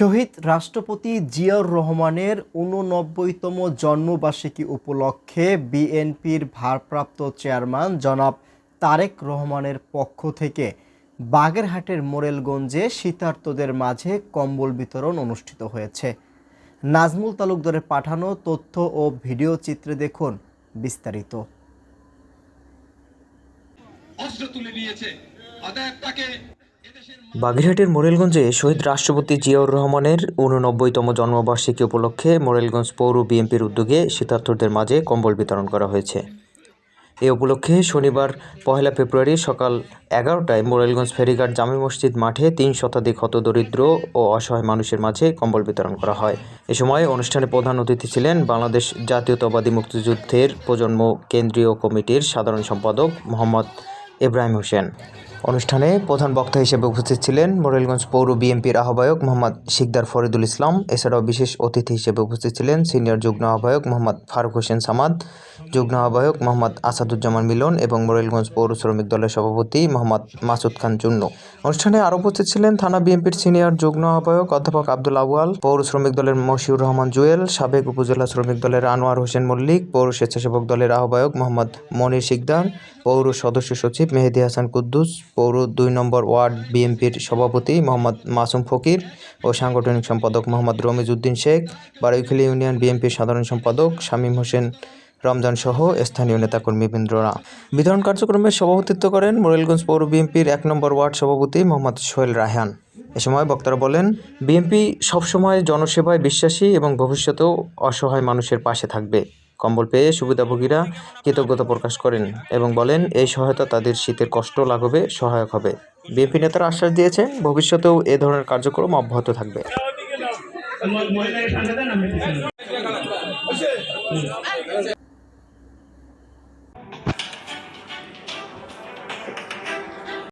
শহীদ রাষ্ট্রপতি জিয়াউর রহমানের ঊননব্বইতম জন্মবার্ষিকী উপলক্ষে বিএনপির ভারপ্রাপ্ত চেয়ারম্যান জনাব তারেক রহমানের পক্ষ থেকে বাগেরহাটের মোরেলগঞ্জে শীতার্তদের মাঝে কম্বল বিতরণ অনুষ্ঠিত হয়েছে। নাজমুল তালুকদারের পাঠানো তথ্য ও ভিডিও চিত্রে দেখুন বিস্তারিত। তুলে নিয়েছে। বাগেরহাটের মোরেলগঞ্জে শহীদ রাষ্ট্রপতি জিয়াউর রহমানের উননব্বইতম জন্মবার্ষিকী উপলক্ষে মোরেলগঞ্জ পৌর বিএনপির উদ্যোগে শীতার্থদের মাঝে কম্বল বিতরণ করা হয়েছে। এ উপলক্ষে শনিবার পহেলা ফেব্রুয়ারি সকাল এগারোটায় মোরেলগঞ্জ ফেরিঘাট জামে মসজিদ মাঠে তিন শতাধিক হতদরিদ্র ও অসহায় মানুষের মাঝে কম্বল বিতরণ করা হয়। এ সময় অনুষ্ঠানে প্রধান অতিথি ছিলেন বাংলাদেশ জাতীয়তাবাদী মুক্তিযুদ্ধের প্রজন্ম কেন্দ্রীয় কমিটির সাধারণ সম্পাদক মোহাম্মদ ইব্রাহিম হোসেন। অনুষ্ঠানে প্রধান বক্তা হিসেবে উপস্থিত ছিলেন মোরেলগঞ্জ পৌর বিএনপির আহ্বায়ক মোহাম্মদ শিকদার ফরিদুল ইসলাম। এছাড়াও বিশেষ অতিথি হিসেবে উপস্থিত ছিলেন সিনিয়র যুগ্ম আহ্বায়ক মোহাম্মদ ফারুক হোসেন সামাদ, যুগ্ম আহ্বায়ক মোহাম্মদ আসাদুজ্জামান মিলন এবং মোরেলগঞ্জ পৌর শ্রমিক দলের সভাপতি মোহাম্মদ মাসুদ খান চুন্নু। অনুষ্ঠানে আরও উপস্থিত ছিলেন থানা বিএনপির সিনিয়র যুগ্ম আহ্বায়ক অধ্যাপক আব্দুল আউয়াল, পৌর শ্রমিক দলের মশিউর রহমান জুয়েল, সাবেক উপজেলা শ্রমিক দলের আনোয়ার হোসেন মল্লিক, পৌর স্বেচ্ছাসেবক দলের আহ্বায়ক মোহাম্মদ মনির শিকদার, পৌর সদস্য সচিব মেহেদি হাসান কুদ্দুস পৌর দুই নম্বর ওয়ার্ড বিএনপির সভাপতি মোহাম্মদ মাসুম ফকির ও সাংগঠনিক সম্পাদক মোহাম্মদ রমিজ উদ্দিন শেখ বারৈখালী ইউনিয়ন বিএনপির সাধারণ সম্পাদক শামীম হোসেন রমজান সহ স্থানীয় নেতাকর্মীবৃন্দরা বিতরণ কার্যক্রমে সভাপতিত্ব করেন মোরেলগঞ্জ পৌর বিএনপির এক নম্বর ওয়ার্ড সভাপতি মোহাম্মদ সোহেল রায়হান। এ সময় বক্তারা বলেন, বিএনপি সবসময় জনসেবায় বিশ্বাসী এবং ভবিষ্যতেও অসহায় মানুষের পাশে থাকবে। কম্বল পেয়ে সুবিধাভোগীরা কৃতজ্ঞতা প্রকাশ করেন এবং বলেন, এই সহায়তা তাদের শীতের কষ্ট লাঘবে, সহায়ক হবে। বিএনপি নেতারা আশ্বাস দিয়েছেন, ভবিষ্যতেও এ ধরনের কার্যক্রম অব্যাহত থাকবে।